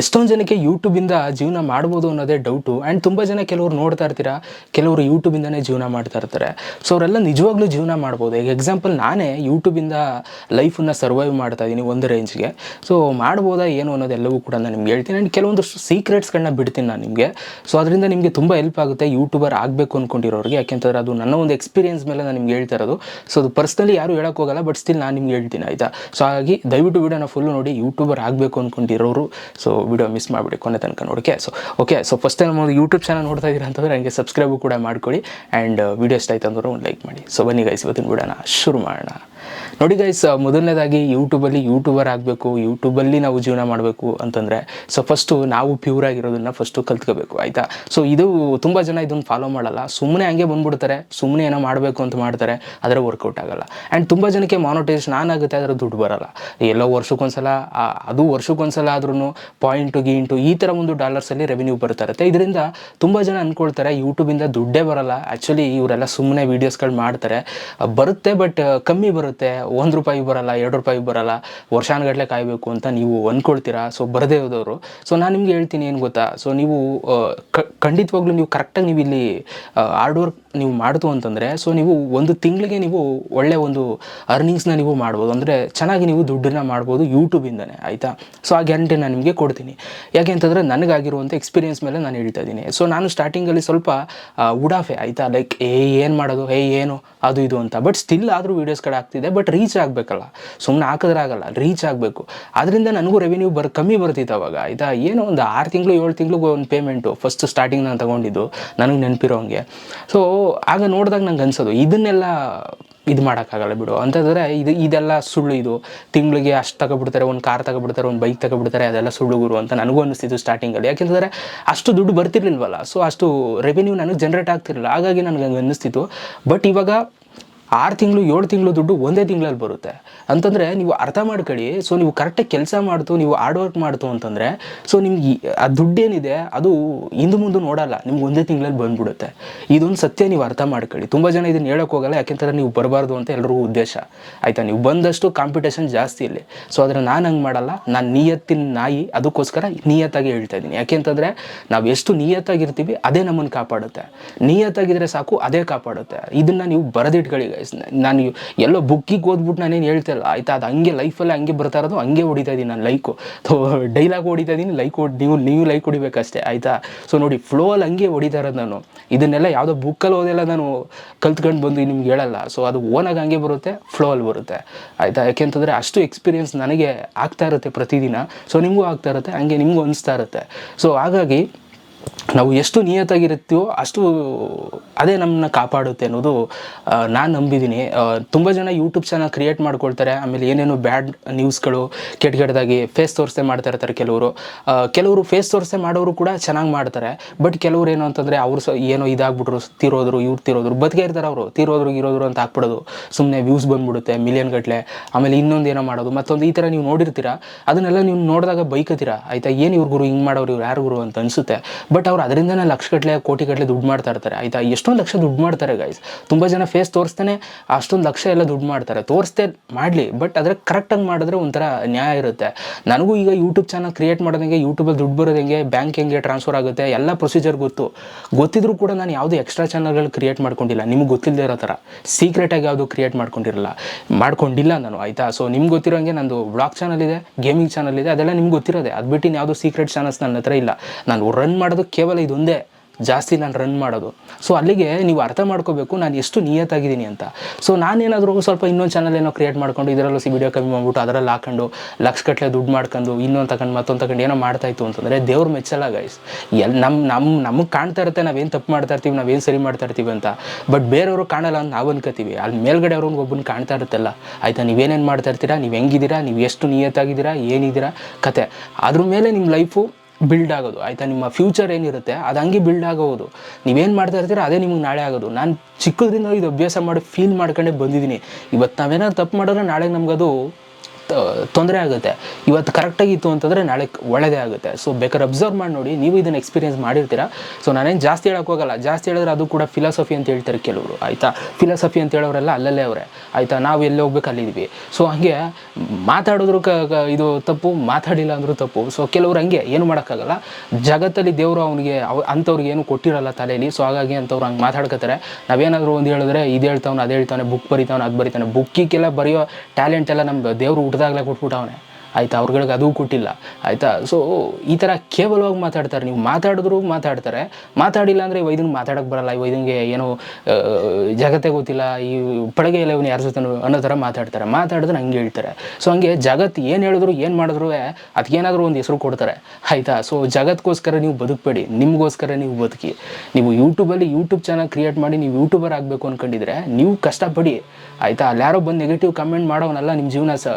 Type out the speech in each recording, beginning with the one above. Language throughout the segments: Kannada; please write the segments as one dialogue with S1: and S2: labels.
S1: ಎಷ್ಟೊಂದು ಜನಕ್ಕೆ ಯೂಟ್ಯೂಬಿಂದ ಜೀವನ ಮಾಡ್ಬೋದು ಅನ್ನೋದೇ ಡೌಟು ಆ್ಯಂಡ್ ತುಂಬ ಜನ ಕೆಲವರು ನೋಡ್ತಾ ಇರ್ತೀರಾ, ಕೆಲವರು ಯೂಟ್ಯೂಬಿಂದನೇ ಜೀವನ ಮಾಡ್ತಾ ಇರ್ತಾರೆ. ಸೊ ಅವರೆಲ್ಲ ನಿಜವಾಗ್ಲೂ ಜೀವನ ಮಾಡ್ಬೋದು. ಈಗ ಎಕ್ಸಾಂಪಲ್ ನಾನೇ ಯೂಟ್ಯೂಬಿಂದ ಲೈಫನ್ನು ಸರ್ವೈವ್ ಮಾಡ್ತಾ ಇದ್ದೀನಿ ಒಂದು ರೇಂಜ್ಗೆ ಸೊ ಮಾಡ್ಬೋದಾ ಏನು ಅನ್ನೋದೆಲ್ಲವೂ ಕೂಡ ನಾನು ನಿಮ್ಗೆ ಹೇಳ್ತೀನಿ. ಆ್ಯಂಡ್ ಕೆಲವೊಂದಷ್ಟು ಸೀಕ್ರೆಟ್ಸ್ಗಳನ್ನ ಬಿಡ್ತೀನಿ ನಾನು ನಿಮಗೆ. ಸೊ ಅದರಿಂದ ನಿಮಗೆ ತುಂಬ ಹೆಲ್ಪ್ ಆಗುತ್ತೆ. ಯೂಟ್ಯೂಬರ್ ಆಗಬೇಕು ಅಂದ್ಕೊಂಡಿರೋರಿಗೆ ಯಾಕೆಂತಂದ್ರೆ ಅದು ನನ್ನ ಒಂದು ಎಕ್ಸ್ಪೀರಿಯನ್ಸ್ ಮೇಲೆ ನಾನು ನಿಮ್ಗೆ ಹೇಳ್ತಾ ಇರೋದು. ಸೊ ಅದು ಪರ್ಸ್ನಲಿ ಯಾರು ಹೋಗಲ್ಲ ಬಟ್ ಸ್ಟಿಲ್ ನಾನು ನಿಮ್ಗೆ ಹೇಳ್ತೀನಿ, ಆಯಿತಾ? ಸೊ ಹಾಗಾಗಿ ದಯವಿಟ್ಟು ವಿಡಿಯೋನ ಫುಲ್ಲು ನೋಡಿ ಯೂಟ್ಯೂಬರ್ ಆಗಬೇಕು ಅಂದ್ಕೊಂಡಿರೋರು ಸೊ ವಿಡಿಯೋ ಮಿಸ್ ಮಾಡಿಬಿಡಿ ಕೊನೆ ತನಕ ನೋಡೋಕೆ. So okay so first time ಒಂದು ಯೂಟ್ಯೂಬ್ ಚಾನಲ್ ನೋಡ್ತಾ ಇದ್ದೀರಾ ಅಂತಂದರೆ ನನಗೆ ಸಬ್ಸ್ಕ್ರೈಬು ಕೂಡ ಮಾಡ್ಕೊಳ್ಳಿ. ಆ್ಯಂಡ್ ವೀಡಿಯೋ ಇಷ್ಟ ಆಯ್ತು ಅಂದ್ರೆ ಒಂದು ಲೈಕ್ ಮಾಡಿ. ಸೊ ಬನ್ನಿ ಗೈಸ್ ಇವತ್ತಿನ ವಿಡಿಯೋನ ಶುರು ಮಾಡೋಣ. ನೋಡಿ ಗೈಸ್ ಮೊದಲನೇದಾಗಿ ಯೂಟ್ಯೂಬಲ್ಲಿ ಯೂಟ್ಯೂಬರ್ ಆಗಬೇಕು ಯೂಟ್ಯೂಬಲ್ಲಿ ನಾವು ಜೀವನ ಮಾಡಬೇಕು ಅಂತಂದರೆ ಸೊ ಫಸ್ಟು ನಾವು ಪ್ಯೂರ್ ಆಗಿರೋದನ್ನ ಫಸ್ಟು ಕಲ್ತ್ಕೋಬೇಕು, ಆಯಿತಾ? ಸೊ ಇದು ತುಂಬ ಜನ ಇದನ್ನು ಫಾಲೋ ಮಾಡಲ್ಲ. ಸುಮ್ಮನೆ ಹಂಗೆ ಬಂದ್ಬಿಡ್ತಾರೆ ಸುಮ್ಮನೆ ಏನೋ ಮಾಡಬೇಕು ಅಂತ ಮಾಡ್ತಾರೆ ಅದರ ವರ್ಕೌಟ್ ಆಗಲ್ಲ. ಆ್ಯಂಡ್ ತುಂಬ ಜನಕ್ಕೆ ಮಾನಿಟೈಸೇಷನ್ ಆನ್ ಆಗುತ್ತೆ, ಆದರೆ ದುಡ್ಡು ಬರಲ್ಲ. ಎಲ್ಲೋ ವರ್ಷಕ್ಕೊಂದ್ಸಲ ಅದು ವರ್ಷಕ್ಕೊಂದ್ಸಲ ಆದ್ರೂ ಪಾಯಿಂಟು ಗೀಂಟು, ಈ ಥರ ಒಂದು ಡಾಲರ್ಸಲ್ಲಿ ರೆವಿನ್ಯೂ ಬರ್ತಾ ಇರುತ್ತೆ. ಇದರಿಂದ ತುಂಬ ಜನ ಅಂದ್ಕೊಳ್ತಾರೆ ಯೂಟ್ಯೂಬಿಂದ ದುಡ್ಡೇ ಬರಲ್ಲ. ಆ್ಯಕ್ಚುಲಿ ಇವರೆಲ್ಲ ಸುಮ್ಮನೆ ವೀಡಿಯೋಸ್ಗಳು ಮಾಡ್ತಾರೆ. ಬರುತ್ತೆ ಬಟ್ ಕಮ್ಮಿ ಬರುತ್ತೆ. ಒಂದು ರೂಪಾಯಿ ಬರಲ್ಲ, ಎರಡು ರೂಪಾಯಿ ಬರಲ್ಲ ವರ್ಷಾನುಗಟ್ಟಲೆ ಕಾಯಬೇಕು ಅಂತ ನೀವು ಅಂದ್ಕೊಳ್ತೀರಾ ಸೊ ಬರದೇ ಹೋದವರು. ಸೊ ನಾನು ನಿಮ್ಗೆ ಹೇಳ್ತೀನಿ ಏನು ಗೊತ್ತಾ? ಸೊ ನೀವು ಖಂಡಿತವಾಗ್ಲೂ ನೀವು ಕರೆಕ್ಟಾಗಿ ನೀವು ಇಲ್ಲಿ ಹಾರ್ಡ್ ವರ್ಕ್ ನೀವು ಮಾಡ್ತು ಅಂತಂದರೆ ಸೊ ನೀವು ಒಂದು ತಿಂಗಳಿಗೆ ನೀವು ಒಳ್ಳೆ ಒಂದು ಅರ್ನಿಂಗ್ಸ್ನ ನೀವು ಮಾಡ್ಬೋದು. ಅಂದರೆ, ಚೆನ್ನಾಗಿ ನೀವು ದುಡ್ಡನ್ನ ಮಾಡ್ಬೋದು ಯೂಟ್ಯೂಬಿಂದನೇ ಆಯಿತಾ? ಸೊ ಆ ಗ್ಯಾರಂಟಿ ನಾನು ನಿಮಗೆ ಕೊಡ್ತೀನಿ. ಯಾಕೆ ಅಂತಂದರೆ ನನಗಾಗಿರುವಂಥ ಎಕ್ಸ್ಪೀರಿಯನ್ಸ್ ಮೇಲೆ ನಾನು ಹೇಳ್ತಾ ಇದ್ದೀನಿ. ಸೊ ನಾನು ಸ್ಟಾರ್ಟಿಂಗಲ್ಲಿ ಸ್ವಲ್ಪ ಉಡಾಫೆ, ಆಯಿತಾ? ಲೈಕ್ ಏ, ಏನು ಮಾಡೋದು? ಏ, ಏನು? ಅದು ಇದು ಅಂತ. ಬಟ್ ಸ್ಟಿಲ್ ಆದರೂ ವೀಡಿಯೋಸ್ ಕಡೆ ಆಗ್ತಿದೆ ಬಟ್ ರೀಚ್ ಆಗಬೇಕಲ್ಲ. ಸುಮ್ಮನೆ ಹಾಕಿದ್ರೆ ಆಗಲ್ಲ ರೀಚ್ ಆಗಬೇಕು. ಅದರಿಂದ ನನಗೂ ರೆವಿನ್ಯೂ ಬರ್, ಕಮ್ಮಿ ಬರ್ತಿತ್ತು ಅವಾಗ. ಆಯಿತಾ? ಏನೋ ಒಂದು ಆರು ತಿಂಗಳು, ಏಳು ತಿಂಗಳಿಗೆ ಒಂದು ಪೇಮೆಂಟು ಫಸ್ಟ್ ಸ್ಟಾರ್ಟಿಂಗ್ ನಾನು ತೊಗೊಂಡಿದ್ದು, ನನಗೆ ನೆನಪಿರೋ ಹಂಗೆ ಸೊ ಆಗ ನೋಡಿದಾಗ ನಂಗೆ ಅನ್ಸೋದು, ಇದನ್ನೆಲ್ಲ ಇದು ಮಾಡೋಕ್ಕಾಗಲ್ಲ ಬಿಡು. ಅಂತಂದರೆ ಇದು ಇದೆಲ್ಲ ಸುಳ್ಳು ಇದು. ತಿಂಗಳಿಗೆ ಅಷ್ಟು ತಗೊಬಿಡ್ತಾರೆ, ಒಂದು ಕಾರ್ ತಗೊಬಿಡ್ತಾರೆ, ಒಂದು ಬೈಕ್ ತಗೊಬಿಡ್ತಾರೆ, ಅದೆಲ್ಲ ಸುಳ್ಳು ಗುರು ಅಂತ ನನಗೂ ಅನ್ನಿಸ್ತಿತ್ತು ಸ್ಟಾರ್ಟಿಂಗಲ್ಲಿ ಯಾಕೆಂತಂದರೆ ಅಷ್ಟು ದುಡ್ಡು ಬರ್ತಿರ್ಲಿಲ್ವಲ್ಲ ಸೊ ಅಷ್ಟು ರೆವೆನ್ಯೂ ನನಗೆ ಜನ್ರೇಟ್ ಆಗ್ತಿರಲಿಲ್ಲ. ಹಾಗಾಗಿ ನನಗೆ ಹಂಗೆ ಅನ್ನಿಸ್ತಿತ್ತು ಬಟ್ ಇವಾಗ ಆರು ತಿಂಗಳು, ಏಳು ತಿಂಗಳು ದುಡ್ಡು ಒಂದೇ ತಿಂಗಳಲ್ಲಿ ಬರುತ್ತೆ. ಅಂತಂದರೆ ನೀವು ಅರ್ಥ ಮಾಡ್ಕೊಳ್ಳಿ ಸೊ ನೀವು ಕರೆಕ್ಟಾಗಿ ಕೆಲಸ ಮಾಡ್ತು, ನೀವು ಹಾರ್ಡ್ ವರ್ಕ್ ಮಾಡ್ತು ಅಂತಂದರೆ ಸೊ ನಿಮ್ಗೆ ಆ ದುಡ್ಡೇನಿದೆ, ಅದು ಹಿಂದೆ ಮುಂದೆ ನೋಡಲ್ಲ, ನಿಮ್ಗೆ ಒಂದೇ ತಿಂಗಳಲ್ಲಿ ಬಂದ್ಬಿಡುತ್ತೆ. ಇದೊಂದು ಸತ್ಯ ನೀವು ಅರ್ಥ ಮಾಡ್ಕೊಳ್ಳಿ ತುಂಬ ಜನ ಇದನ್ನು ಹೇಳೋಕೆ ಹೋಗಲ್ಲ, ಯಾಕೆಂತಂದ್ರೆ ನೀವು ಬರಬಾರ್ದು ಅಂತ ಎಲ್ರಿಗೂ ಉದ್ದೇಶ. ಆಯಿತಾ? ನೀವು ಬಂದಷ್ಟು ಕಾಂಪಿಟೇಷನ್ ಜಾಸ್ತಿ ಇಲ್ಲಿ. ಸೊ ಆದರೆ ನಾನು ಹಂಗೆ ಮಾಡಲ್ಲ, ನಾನು ನಿಯತ್ತಿನ ನಾಯಿ, ಅದಕ್ಕೋಸ್ಕರ ನಿಯತ್ತಾಗಿ ಹೇಳ್ತಾ ಇದ್ದೀನಿ. ಯಾಕೆಂತಂದರೆ ನಾವು ಎಷ್ಟು ನಿಯತ್ತಾಗಿರ್ತೀವಿ, ಅದೇ ನಮ್ಮನ್ನು ಕಾಪಾಡುತ್ತೆ. ನಿಯತ್ತಾಗಿದ್ರೆ ಸಾಕು, ಅದೇ ಕಾಪಾಡುತ್ತೆ. ಇದನ್ನು ನೀವು ಬರೆದಿಟ್ಕೊಳ್ಳಿ ನಾನು ಎಲ್ಲೋ ಬುಕ್ಕಿಗೆ ಓದ್ಬಿಟ್ಟು ನಾನೇನು ಹೇಳ್ತಿಲ್ಲ ಆಯ್ತಾ? ಅದು ಹಂಗೆ ಲೈಫಲ್ಲಿ ಹಂಗೆ ಬರ್ತಾ ಇರೋದು, ಹಂಗೆ ಹೊಡಿತಾ ಇದ್ದೀನಿ ನಾನು ಲೈಕು ಡೈಲಾಗ್ ಹೊಡಿತಾ ಇದ್ದೀನಿ ಲೈಕ್ ಹೊಡ್, ನೀವು ನೀವು ಲೈಕ್ ಹೊಡಿಬೇಕಷ್ಟೇ, ಆಯಿತಾ? ಸೊ ನೋಡಿ ಫ್ಲೋ ಅಲ್ಲಿ ಹಂಗೆ ಹೊಡಿತಾ ಇರೋದು ನಾನು. ಇದನ್ನೆಲ್ಲ ಯಾವುದೋ ಬುಕ್ಕಲ್ಲಿ ಓದೆಲ್ಲ ನಾನು ಕಲ್ತ್ಕೊಂಡು ಬಂದು ನಿಮ್ಗೆ ಹೇಳಲ್ಲ. ಸೊ ಅದು ಓನಾಗಿ ಹಂಗೆ ಬರುತ್ತೆ ಫ್ಲೋ ಅಲ್ಲಿ ಬರುತ್ತೆ. ಆಯಿತಾ? ಯಾಕೆಂತಂದರೆ ಅಷ್ಟು ಎಕ್ಸ್ಪೀರಿಯನ್ಸ್ ನನಗೆ ಆಗ್ತಾ ಇರುತ್ತೆ ಪ್ರತಿದಿನ. ಸೊ ನಿಮಗೂ ಆಗ್ತಾ ಇರುತ್ತೆ, ಹಂಗೆ ನಿಮಗೂ ಅನಿಸ್ತಾ ಇರುತ್ತೆ. ಸೊ ಹಾಗಾಗಿ ನಾವು ಎಷ್ಟು ನಿಯತ್ತಾಗಿರುತ್ತೀವೋ ಅಷ್ಟು ಅದೇ ನಮ್ಮನ್ನ ಕಾಪಾಡುತ್ತೆ ಅನ್ನೋದು ನಾನು ನಂಬಿದ್ದೀನಿ. ತುಂಬ ಜನ ಯೂಟ್ಯೂಬ್ ಚಾನಲ್ ಕ್ರಿಯೇಟ್ ಮಾಡ್ಕೊಳ್ತಾರೆ. ಆಮೇಲೆ ಏನೇನು ಬ್ಯಾಡ್ ನ್ಯೂಸ್ಗಳು ಕೆಟ್ಟ ಕೆಟ್ಟದಾಗಿ ಫೇಸ್ ತೋರಿಸೆ ಮಾಡ್ತಾ ಇರ್ತಾರೆ ಕೆಲವರು. ಕೆಲವರು ಫೇಸ್ ತೋರಿಸೆ ಮಾಡೋರು ಕೂಡ ಚೆನ್ನಾಗಿ ಮಾಡ್ತಾರೆ. ಬಟ್ ಕೆಲವರು ಏನು ಅಂತಂದರೆ ಅವರು ಸ, ಏನೋ ಇದಾಗ್ಬಿಟ್ರು, ತೀರೋದ್ರು, ಇವ್ರು ತೀರೋದ್ರು, ಬದುಕೇ ಇರ್ತಾರೆ ಅವರು. ತೀರೋದ್ರು ಇರೋದ್ರು ಅಂತ ಹಾಕ್ಬಿಡೋದು. ಸುಮ್ಮನೆ ವ್ಯೂಸ್ ಬಂದ್ಬಿಡುತ್ತೆ ಮಿಲಿಯನ್ ಗಟ್ಟಲೆ ಆಮೇಲೆ ಇನ್ನೊಂದು ಏನೋ ಮಾಡೋದು. ಮತ್ತೊಂದು ಈ ಥರ ನೀವು ನೋಡಿರ್ತೀರ? ಅದನ್ನೆಲ್ಲ ನೀವು ನೋಡಿದಾಗ ಬೈಕತ್ತೀರ? ಆಯಿತಾ? ಏನು ಇವ್ರ ಗುರು, ಹಿಂಗೆ ಮಾಡೋರು ಇವ್ರು? ಯಾರು ಗುರು ಅಂತ ಅನಿಸುತ್ತೆ. ಬಟ್ ಅವ್ರು ಅದರಿಂದನೇ ಲಕ್ಷ ಗಟ್ಟಲೆ ಕೋಟಿ ಗಟ್ಟಲೆ ದುಡ್ಡು ಮಾಡ್ತಾ ಇರ್ತಾರೆ. ಆಯಿತಾ? ಎಷ್ಟೊಂದು ಲಕ್ಷ ದುಡ್ಡು ಮಾಡ್ತಾರೆ ಗೈಸ್ ತುಂಬ ಜನ ಫೇಸ್ ತೋರಿಸ್ತಾನೆ, ಅಷ್ಟೊಂದು ಲಕ್ಷ ಎಲ್ಲ ದುಡ್ಡು ಮಾಡ್ತಾರೆ. ತೋರಿಸ್ತೇ ಮಾಡಲಿ ಬಟ್ ಆದರೆ ಕರೆಕ್ಟಾಗಿ ಮಾಡಿದ್ರೆ ಒಂಥರ ನ್ಯಾಯ ಇರುತ್ತೆ. ನನಗೂ ಈಗ ಯೂಟ್ಯೂಬ್ ಚಾನಲ್ ಕ್ರಿಯೇಟ್ ಮಾಡೋದಂಗೆ ಯೂಟ್ಯೂಬಲ್ಲಿ ದುಡ್ಡು ಬರೋದು ಹೆಂಗೆ ಬ್ಯಾಂಕ್ ಹೆಂಗೆ ಟ್ರಾನ್ಸ್ಫರ್ ಆಗುತ್ತೆ, ಎಲ್ಲ ಪ್ರೊಸೀಜರ್ ಗೊತ್ತು. ಗೊತ್ತಿದ್ರೂ ಕೂಡ ನಾನು ಯಾವುದೇ ಎಕ್ಸ್ಟ್ರಾ ಚಾನಲ್ಗಳು ಕ್ರಿಯೇಟ್ ಮಾಡ್ಕೊಂಡಿಲ್ಲ. ನಿಮ್ಗೆ ಗೊತ್ತಿಲ್ಲದೆ ಇರೋ ಥರ. ಸೀಕ್ರೆಟಾಗಿ ಯಾವುದು ಕ್ರಿಯೇಟ್ ಮಾಡ್ಕೊಂಡಿರಲ್ಲ. ಮಾಡ್ಕೊಂಡಿಲ್ಲ ನಾನು, ಆಯಿತಾ? ಸೊ ನಿಮ್ಗೆ ಗೊತ್ತಿರೋಂಗೆ ನಂದು ಬ್ಲಾಗ್ ಚಾನಲ್ ಇದೆ ಗೇಮಿಂಗ್ ಚಾನಲ್ ಇದೆ, ಅದೆಲ್ಲ ನಿಮ್ಗೆ ಗೊತ್ತಿರೋದೆ. ಅದು ಬಿಟ್ಟು ಯಾವುದೋ ಸೀಕ್ರೆಟ್ ಚಾನಲ್ಸ್ ನನ್ನ ಹತ್ರ ಇಲ್ಲ. ನಾನು ರನ್ ಮಾಡೋದು ಕೇವಲ ಇದೊಂದೇ. ಜಾಸ್ತಿ ನಾನು ರನ್ ಮಾಡೋದು. ಸೊ ಅಲ್ಲಿಗೆ ನೀವು ಅರ್ಥ ಮಾಡ್ಕೋಬೇಕು, ನಾನು ಎಷ್ಟು ನಿಯತ್ತಾಗಿದ್ದೀನಿ ಅಂತ. ಸೊ ನಾನೇನಾದರೂ ಸ್ವಲ್ಪ ಇನ್ನೊಂದು ಚಾನಲ್ ಏನೋ ಕ್ರಿಯೇಟ್ ಮಾಡ್ಕೊಂಡು, ಇದರಲ್ಲೂ ಸಿ ವಿಡಿಯೋ ಕಮ್ಮಿ ಮಾಡ್ಬಿಟ್ಟು ಅದರಲ್ಲಿ ಹಾಕೊಂಡು, ಲಕ್ಷ ಗಟ್ಟಲೆ ದುಡ್ಡು ಮಾಡ್ಕೊಂಡು, ಇನ್ನೊಂದು ತಗೊಂಡು ಮತ್ತೊಂದು ತಗೊಂಡು ಏನೋ ಮಾಡ್ತಾ ಇತ್ತು ಅಂತಂದರೆ ದೇವ್ರ ಮೆಚ್ಚಲ್ಲ ಗೈಸ್ ಎಲ್ಲಿ ನಮ್ಮ ನಮ್ಮ ನಮಗೆ ಕಾಣ್ತಾ ಇರುತ್ತೆ ನಾವೇನು ತಪ್ಪು ಮಾಡ್ತಾ ಇರ್ತೀವಿ, ನಾವೇನು ಸರಿ ಮಾಡ್ತಾ ಇರ್ತೀವಿ ಅಂತ. ಬಟ್ ಬೇರೆಯವರು ಕಾಣಲ್ಲ ಅಂತ ನಾವು ಅನ್ಕೋತೀವಿ. ಅಲ್ಲಿ ಮೇಲ್ಗಡೆ ಅವ್ರಿಗೆ ಒಬ್ಬನ ಕಾಣ್ತಾ ಇರುತ್ತಲ್ಲ. ಆಯಿತಾ, ನೀವೇನೇನು ಮಾಡ್ತಾ ಇರ್ತೀರಾ? ನೀವು ಹೆಂಗಿದ್ದೀರಾ? ನೀವು ಎಷ್ಟು ನಿಯತ್ತಾಗಿದ್ದೀರಾ? ಏನಿದ್ದೀರಾ? ಕತೆ. ಅದ್ರ ಮೇಲೆ ನಿಮ್ಮ ಲೈಫು ಬಿಲ್ಡ್ ಆಗೋದು. ಆಯಿತಾ? ನಿಮ್ಮ ಫ್ಯೂಚರ್ ಏನಿರುತ್ತೆ, ಅದು ಹಂಗೆ ಬಿಲ್ಡ್ ಆಗೋದು. ನೀವೇನು ಮಾಡ್ತಾ ಇರ್ತೀರ, ಅದೇ ನಿಮಗೆ ನಾಳೆ ಆಗೋದು. ನಾನು ಚಿಕ್ಕದ್ರಿಂದ ಇದು ಅಭ್ಯಾಸ ಮಾಡಿ ಫೀಲ್ ಮಾಡ್ಕೊಂಡೇ ಬಂದಿದ್ದೀನಿ. ಇವತ್ತು ನಾವೇನಾದ್ರು ತಪ್ಪು ಮಾಡಿದ್ರೆ ನಾಳೆ ನಮಗದು ತೊಂದರೆ ಆಗುತ್ತೆ. ಇವತ್ತು ಕರೆಕ್ಟಾಗಿತ್ತು ಅಂತಂದರೆ ನಾಳೆ ಒಳ್ಳೆಯದೇ ಆಗುತ್ತೆ. ಸೊ ಬೇಕಾದ್ರೆ ಅಬ್ಸರ್ವ್ ಮಾಡಿ ನೋಡಿ, ನೀವು ಇದನ್ನು ಎಕ್ಸ್ಪೀರಿಯನ್ಸ್ ಮಾಡಿರ್ತೀರಾ? ಸೊ ನಾನೇನು ಜಾಸ್ತಿ ಹೋಗಲ್ಲ. ಜಾಸ್ತಿ ಹೇಳಿದ್ರೆ ಅದು ಕೂಡ ಫಿಲಾಸಫಿ ಅಂತ ಹೇಳ್ತಾರೆ ಕೆಲವರು, ಆಯಿತಾ? ಫಿಲಾಸಫಿ ಅಂತ ಹೇಳೋರೆಲ್ಲ ಅಲ್ಲಲ್ಲೇ ಅವರೇ, ಆಯಿತಾ? ನಾವು ಎಲ್ಲಿ ಹೋಗ್ಬೇಕು ಅಲ್ಲಿದ್ವಿ ಸೊ ಹಂಗೆ ಮಾತಾಡಿದ್ರು ಕ ಇದು ತಪ್ಪು, ಮಾತಾಡಿಲ್ಲ ಅಂದರೂ ತಪ್ಪು. ಸೊ ಕೆಲವ್ರು ಹಂಗೆ, ಏನು ಮಾಡೋಕ್ಕಾಗಲ್ಲ. ಜಗತ್ತಲ್ಲಿ ದೇವರು ಅವನಿಗೆ, ಅವ ಅಂಥವ್ರಿಗೆ ಏನು ಕೊಟ್ಟಿರಲ್ಲ ತಲೆಯಲ್ಲಿ ಸೊ ಹಾಗಾಗಿ ಅಂಥವ್ರು ಹಂಗೆ ಮಾತಾಡ್ಕೋತಾರೆ ನಾವೇನಾದರೂ ಒಂದು ಹೇಳಿದ್ರೆ, ಇದು ಹೇಳ್ತಾವನು, ಅದು ಹೇಳ್ತಾನೆ ಬುಕ್ ಬರಿತಾವನು, ಅದು ಬರಿತಾನೆ ಬುಕ್ಕಿಗೆಲ್ಲ ಬರೆಯೋ ಟ್ಯಾಲೆಂಟ್ ಎಲ್ಲ ನಮ್ಮ ದೇವರು ಹುಟ್ಟಿದಾಗಲೇ ಕೊಟ್ಬಿಟ್ಟವನೆ ಆಯಿತಾ, ಅವ್ರುಗಳಿಗೆ ಅದೂ ಕೊಟ್ಟಿಲ್ಲ, ಆಯಿತಾ? ಸೊ ಈ ಥರ ಕೇವಲವಾಗಿ ಮಾತಾಡ್ತಾರೆ. ನೀವು ಮಾತಾಡಿದ್ರು ಮಾತಾಡ್ತಾರೆ. ಮಾತಾಡಿಲ್ಲ ಅಂದರೆ ವೈದ್ಯನ್ ಮಾತಾಡೋಕ್ಕೆ ಬರಲ್ಲ. ಈ ವೈದ್ಯನ್ಗೆ ಏನೋ ಜಗತ್ತೆ ಗೊತ್ತಿಲ್ಲ. ಈ ಪಡಗೆ ಇಲ್ಲ ಇವನು ಯಾರ ಜೊತೆ ಅನ್ನೋ ಥರ ಮಾತಾಡ್ತಾರೆ. ಮಾತಾಡಿದ್ರೆ ಹಂಗೆ ಹೇಳ್ತಾರೆ. ಸೊ ಹಂಗೆ ಜಗತ್ತು ಏನು ಹೇಳಿದ್ರು, ಏನು ಮಾಡಿದ್ರು ಅದಕ್ಕೇನಾದರೂ ಒಂದು ಹೆಸರು ಕೊಡ್ತಾರೆ. ಆಯಿತಾ? ಸೊ ಜಗತ್ಗೋಸ್ಕರ ನೀವು ಬದುಕಬೇಡಿ. ನಿಮಗೋಸ್ಕರ ನೀವು ಬದುಕಿ. ನೀವು ಯೂಟ್ಯೂಬಲ್ಲಿ ಯೂಟ್ಯೂಬ್ ಚಾನಲ್ ಕ್ರಿಯೇಟ್ ಮಾಡಿ ನೀವು ಯೂಟ್ಯೂಬರ್ ಆಗಬೇಕು ಅಂದ್ಕೊಂಡಿದ್ರೆ ನೀವು ಕಷ್ಟಪಡಿ. ಆಯಿತಾ? ಅಲ್ಲಿ ಯಾರೋ ಬಂದು ನೆಗೆಟಿವ್ ಕಮೆಂಟ್ ಮಾಡೋನಲ್ಲ ನಿಮ್ಮ ಜೀವನ ಸ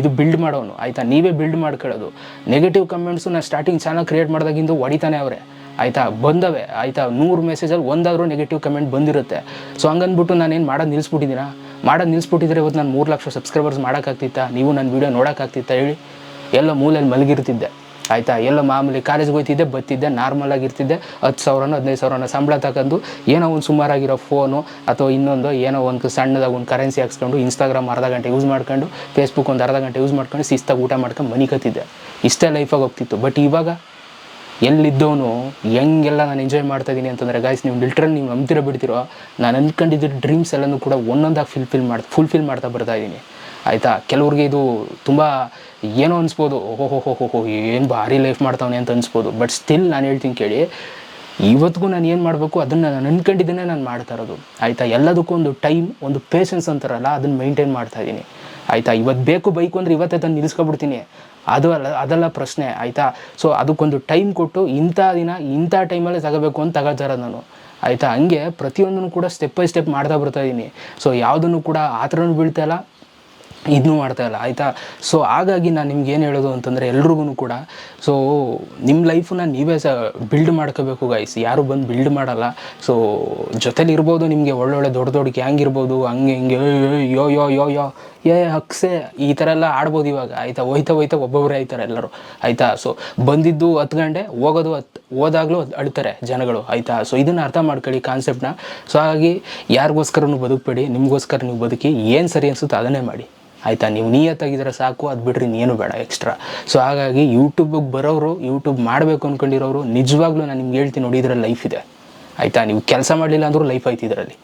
S1: ಇದು ಬಿಲ್ಡ್ ಮಾಡೋನು. ಆಯ್ತಾ? ನೀವೇ ಬಿಲ್ಡ್ ಮಾಡ್ಕೊಳ್ಳೋದು. ನೆಗೆಟಿವ್ ಕಮೆಂಟ್ಸು ನಾನು ಸ್ಟಾರ್ಟಿಂಗ್ ಚಾನಲ್ ಕ್ರಿಯೇಟ್ ಮಾಡಿದಾಗಿಂದು ಹೊಡಿತಾನೆ ಅವರೇ. ಆಯಿತಾ? ಬಂದವೆ. ಆಯಿತಾ? ನೂರು ಮೆಸೇಜಲ್ಲಿ ಒಂದಾದರೂ ನೆಗೆಟಿವ್ ಕಮೆಂಟ್ ಬಂದಿರುತ್ತೆ. ಸೊ ಹಂಗನ್ಬಿಟ್ಟು ನಾನೇನು ಮಾಡೋದು ನಿಲ್ಲಿಸ್ಬಿಟ್ಟಿದ್ದೀನಾ ಮಾಡೋದು ನಿಲ್ಲಿಸ್ಬಿಟ್ಟಿದ್ರೆ ಇವತ್ತು ನಾನು ಮೂರು ಲಕ್ಷ ಸಬ್ಸ್ಕ್ರೈಬರ್ಸ್ ಮಾಡೋಕ್ಕಾಗ್ತಿತ್ತಾ? ನೀವು ನನ್ನ ವೀಡಿಯೋ ನೋಡೋಕ್ಕಾಗ್ತಿತ್ತಾ ಹೇಳಿ? ಎಲ್ಲ ಮೂಲೆಯಲ್ಲಿ ಮಲಗಿರ್ತಿದ್ದೆ. ಆಯಿತಾ? ಎಲ್ಲ ಮಾಮೂಲಿ ಕಾಲೇಜ್ಗೆ ಹೋಗ್ತಿದ್ದೆ ಬತ್ತಿದ್ದೆ ನಾರ್ಮಲ್ ಆಗಿರ್ತಿದ್ದೆ ಹತ್ತು ಸಾವಿರನೋ, ಹದಿನೈದು ಸಾವಿರನ ಸಂಬಳ ತಗೊಂಡು ಏನೋ ಒಂದು ಸುಮಾರಾಗಿರೋ ಫೋನು ಅಥವಾ ಇನ್ನೊಂದು ಏನೋ ಒಂದು ಸಣ್ಣದಾಗ ಒಂದು ಕರೆನ್ಸಿ ಹಾಕ್ಸ್ಕೊಂಡು ಇನ್ಸ್ಟಾಗ್ರಾಮ್ ಅರ್ಧ ಗಂಟೆ ಯೂಸ್ ಮಾಡ್ಕೊಂಡು ಫೇಸ್ಬುಕ್ ಒಂದು ಅರ್ಧ ಗಂಟೆ ಯೂಸ್ ಮಾಡ್ಕೊಂಡು, ಶಿಸ್ತಾಗಿ ಊಟ ಮಾಡ್ಕೊಂಡು ಮನಿ ಕತ್ತಿದ್ದೆ. ಇಷ್ಟೇ ಲೈಫಾಗಿ ಹೋಗ್ತಿತ್ತು. ಬಟ್ ಇವಾಗ ಎಲ್ಲಿದ್ದವನು, ಹೆಂಗೆಲ್ಲ ನಾನು ಎಂಜಾಯ್ ಮಾಡ್ತಾ ಇದ್ದೀನಿ ಅಂತಂದರೆ ಗಾಯ್ಸ್ ನೀವು ಲಿಟ್ರಲ್ ನೀವು ನಂಬ್ತಿರ ಬಿಡ್ತಿರೋ, ನಾನು ಅಂದ್ಕೊಂಡಿದ್ದ ಡ್ರೀಮ್ಸ್ ಎಲ್ಲನೂ ಕೂಡ ಒಂದೊಂದಾಗಿ ಫಿಲ್ಫಿಲ್ ಮಾಡಿ ಫುಲ್ಫಿಲ್ ಮಾಡ್ತಾ ಬರ್ತಾ ಇದ್ದೀನಿ ಆಯಿತಾ? ಕೆಲವ್ರಿಗೆ ಇದು ತುಂಬ ಏನೋ ಅನಿಸ್ಬೋದು ಓಹೋ ಹೋ ಹೋ ಹೋ ಏನು ಭಾರಿ ಲೈಫ್ ಮಾಡ್ತಾವನೆ ಅಂತ ಅನಿಸ್ಬೋದು. ಬಟ್ ಸ್ಟಿಲ್ ನಾನು ಹೇಳ್ತೀನಿ ಕೇಳಿ ಇವತ್ತಿಗೂ ನಾನು ಏನು ಮಾಡಬೇಕು, ಅದನ್ನು ನಾನು ಅಂದ್ಕೊಂಡಿದ್ದೇನೆ ನಾನು ಮಾಡ್ತಾ ಇರೋದು. ಆಯಿತಾ? ಎಲ್ಲದಕ್ಕೂ ಒಂದು ಟೈಮ್ ಒಂದು ಪೇಷನ್ಸ್ ಅಂತಾರಲ್ಲ, ಅದನ್ನು ಮೈಂಟೈನ್ ಮಾಡ್ತಾ ಇದ್ದೀನಿ ಆಯಿತಾ? ಇವತ್ತು ಬೇಕು ಬೈಕು ಅಂದರೆ ಇವತ್ತೇ ತಂದು ನಿಲ್ಲಿಸ್ಕೊಬಿಡ್ತೀನಿ. ಅದು ಅಲ್ಲ, ಅದೆಲ್ಲ ಪ್ರಶ್ನೆ, ಆಯಿತಾ? ಸೊ ಅದಕ್ಕೊಂದು ಟೈಮ್ ಕೊಟ್ಟು ಇಂಥ ದಿನ, ಇಂಥ ಟೈಮಲ್ಲೇ ತಗೋಬೇಕು ಅಂತ ತಗೋತಾರೆ ನಾನು, ಆಯಿತಾ? ಹಂಗೆ ಪ್ರತಿಯೊಂದನ್ನು ಕೂಡ ಸ್ಟೆಪ್ ಬೈ ಸ್ಟೆಪ್ ಮಾಡ್ತಾ ಬರ್ತಾ ಇದ್ದೀನಿ ಸೊ ಯಾವುದನ್ನು ಕೂಡ ಆ ಥರನೂ ಬೀಳ್ತಾ ಇಲ್ಲ. ಇದನ್ನೂ ಮಾಡ್ತಾಯಿಲ್ಲ ಆಯಿತಾ? ಸೊ ಹಾಗಾಗಿ ನಾನು ನಿಮ್ಗೆ ಏನು ಹೇಳೋದು ಅಂತಂದರೆ ಎಲ್ರಿಗೂ ಕೂಡ ಸೊ ನಿಮ್ಮ ಲೈಫನ್ನ ನೀವೇ ಸ ಬಿಲ್ಡ್ ಮಾಡ್ಕೋಬೇಕು ಗೈಸ್ ಯಾರು ಬಂದು ಬಿಲ್ಡ್ ಮಾಡಲ್ಲ. ಸೊ ಜೊತೇಲಿ ಇರ್ಬೋದು ನಿಮಗೆ ಒಳ್ಳೊಳ್ಳೆ ದೊಡ್ಡ ದೊಡ್ಡ ಗ್ಯಾಂಗ್ ಇರ್ಬೋದು, ಹಂಗೆ ಹಿಂಗೆ ಯೋ ಯೋ ಯೋ ಯೋ, ಏ, ಹಕ್ಸೆ, ಈ ಥರ ಎಲ್ಲ ಆಡ್ಬೋದು ಇವಾಗ, ಆಯಿತಾ? ಹೋಯ್ತಾ ಹೋಯ್ತಾ ಒಬ್ಬೊಬ್ಬರೇ ಆಯ್ತಾರೆ ಎಲ್ಲರೂ, ಆಯಿತಾ? ಸೊ ಬಂದಿದ್ದು ಹತ್ತು ಗಂಟೆ, ಹೋಗೋದು ಹತ್ತು, ಹೋದಾಗಲೂ ಅಳ್ತಾರೆ ಜನಗಳು, ಆಯಿತಾ? ಸೊ ಇದನ್ನು ಅರ್ಥ ಮಾಡ್ಕೊಳ್ಳಿ ಕಾನ್ಸೆಪ್ಟ್ನ ಸೊ ಹಾಗಾಗಿ ಯಾರಿಗೋಸ್ಕರನೂ ಬದುಕಬೇಡಿ, ನಿಮಗೋಸ್ಕರ ನೀವು ಬದುಕಿ, ಏನು ಸರಿ ಅನಿಸುತ್ತೋ ಅದನ್ನೇ ಮಾಡಿ. ಆಯಿತಾ? ನೀವು ನಿಯತ್ತಾಗಿದ್ರೆ ಸಾಕು, ಅದು ಬಿಡ್ರಿ ಇನ್ನೇನು ಬೇಡ ಎಕ್ಸ್ಟ್ರಾ ಸೊ ಹಾಗಾಗಿ ಯೂಟ್ಯೂಬಿಗೆ ಬರೋರು ಯೂಟ್ಯೂಬ್ ಮಾಡಬೇಕು ಅಂದ್ಕೊಂಡಿರೋರು ನಿಜವಾಗ್ಲೂ ನಾನು ನಿಮ್ಗೆ ಹೇಳ್ತೀನಿ ನೋಡಿ, ಇದರಲ್ಲಿ ಲೈಫ್ ಇದೆ. ಆಯಿತಾ? ನೀವು ಕೆಲಸ ಮಾಡಲಿಲ್ಲ ಅಂದರೂ ಲೈಫ್ ಐತಿ ಇದರಲ್ಲಿ.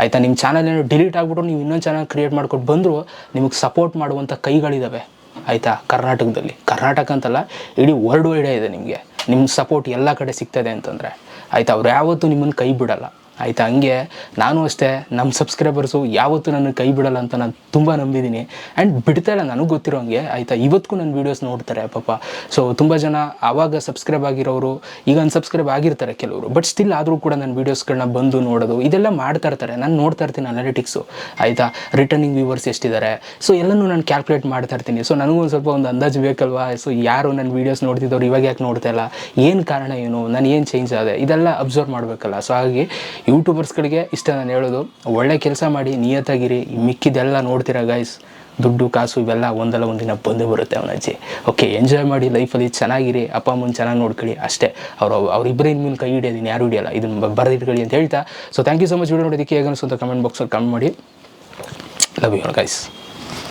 S1: ಆಯಿತಾ? ನಿಮ್ಮ ಚಾನಲ್ ಏನೋ ಡಿಲೀಟ್ ಆಗ್ಬಿಟ್ರು, ನೀವು ಇನ್ನೊಂದು ಚಾನಲ್ ಕ್ರಿಯೇಟ್ ಮಾಡ್ಕೊಂಡು ಬಂದರೂ, ನಿಮಗೆ ಸಪೋರ್ಟ್ ಮಾಡುವಂಥ ಕೈಗಳಿದ್ದಾವೆ ಆಯಿತಾ? ಕರ್ನಾಟಕದಲ್ಲಿ. ಕರ್ನಾಟಕ ಅಂತಲ್ಲ, ಇಡೀ ವರ್ಲ್ಡ್ ವೈಡೇ ಇದೆ ನಿಮಗೆ. ನಿಮ್ಮ ಸಪೋರ್ಟ್ ಎಲ್ಲ ಕಡೆ ಸಿಗ್ತದೆ ಅಂತಂದರೆ. ಆಯಿತಾ? ಅವ್ರು ಯಾವತ್ತೂ ನಿಮ್ಮನ್ನು ಕೈ ಬಿಡಲ್ಲ. ಆಯಿತಾ? ಹಂಗೆ ನಾನು ಅಷ್ಟೇ ನಮ್ಮ ಸಬ್ಸ್ಕ್ರೈಬರ್ಸು ಯಾವತ್ತೂ ನನ್ನ ಕೈ ಬಿಡಲ್ಲ ಅಂತ ನಾನು ತುಂಬ ನಂಬಿದ್ದೀನಿ ಆ್ಯಂಡ್ ಬಿಡ್ತಾ ಇಲ್ಲ, ನನಗೆ ಗೊತ್ತಿರೋ ಹಂಗೆ, ಆಯಿತಾ? ಇವತ್ತಿಗೂ ನನ್ನ ವೀಡಿಯೋಸ್ ನೋಡ್ತಾರೆ, ಪಾಪ. ಸೊ ತುಂಬ ಜನ ಆವಾಗ ಸಬ್ಸ್ಕ್ರೈಬ್ ಆಗಿರೋರು, ಈಗ ಅನ್ಸಬ್ಸ್ಕ್ರೈಬ್ ಆಗಿರ್ತಾರೆ ಕೆಲವರು. ಬಟ್ ಸ್ಟಿಲ್ ಆದರೂ ಕೂಡ ನನ್ನ ವೀಡಿಯೋಸ್ಗಳನ್ನ ಬಂದು ನೋಡೋದು, ಇದೆಲ್ಲ ಮಾಡ್ತಾ ಇರ್ತಾರೆ. ನಾನು ನೋಡ್ತಾ ಇರ್ತೀನಿ ಅನಾಲಿಟಿಕ್ಸು ಆಯಿತಾ? Returning viewers ಎಷ್ಟಿದ್ದಾರೆ? ಸೊ ಎಲ್ಲನೂ ನಾನು ಕ್ಯಾಲ್ಕುಲೇಟ್ ಮಾಡ್ತಾ ಇರ್ತೀನಿ. ಸೊ ನನಗೂ ಒಂದು ಸ್ವಲ್ಪ ಒಂದು ಅಂದಾಜು ಬೇಕಲ್ವಾ? ಸೊ ಯಾರು ನನ್ನ ವೀಡಿಯೋಸ್ ನೋಡ್ತಿದ್ದವ್ರು ಇವಾಗ ಯಾಕೆ ನೋಡ್ತಾ ಇಲ್ಲ? ಏನು ಕಾರಣ ಏನು? ನಾನು ಏನು ಚೇಂಜ್ ಆದೆ? ಇದೆಲ್ಲ ಅಬ್ಸರ್ವ್ ಮಾಡಬೇಕಲ್ಲ. ಸೊ ಹಾಗಾಗಿ ಯೂಟ್ಯೂಬರ್ಸ್ಗಳಿಗೆ ಇಷ್ಟ ನಾನು ಹೇಳೋದು, ಒಳ್ಳೆ ಕೆಲಸ ಮಾಡಿ ನಿಯತ್ತಾಗಿರಿ ಮಿಕ್ಕಿದೆಲ್ಲ ನೋಡ್ತೀರಾ ಗೈಸ್ ದುಡ್ಡು, ಕಾಸು ಇವೆಲ್ಲ ಒಂದಲ್ಲ ಒಂದಿನ ಬಂದೇ ಬರುತ್ತೆ ಅವನ ಅಜ್ಜಿ. ಓಕೆ ಎಂಜಾಯ್ ಮಾಡಿ ಲೈಫಲ್ಲಿ ಚೆನ್ನಾಗಿರಿ, ಅಪ್ಪ, ಅಮ್ಮನ ಚೆನ್ನಾಗಿ ನೋಡ್ಕೊಳ್ಳಿ ಅಷ್ಟೇ. ಅವರು ಅವರಿಬ್ಬರೇ ಇನ್ಮೇಲೆ ಕೈ ಹಿಡಿಯೋದೀನಿ ಯಾರು ಹಿಡಿಯಲ್ಲ. ಇದನ್ನು ಬರೆದಿಟ್ಕೊಳ್ಳಿ ಅಂತ ಹೇಳ್ತಾ. So thank you so much video ನೋಡೋದಕ್ಕೆ ಹೇಗೆ ಅನಿಸುತ್ತೆ ಕಮೆಂಟ್ ಬಾಕ್ಸಲ್ಲಿ ಕಮೆಂಟ್ ಮಾಡಿ. Love you guys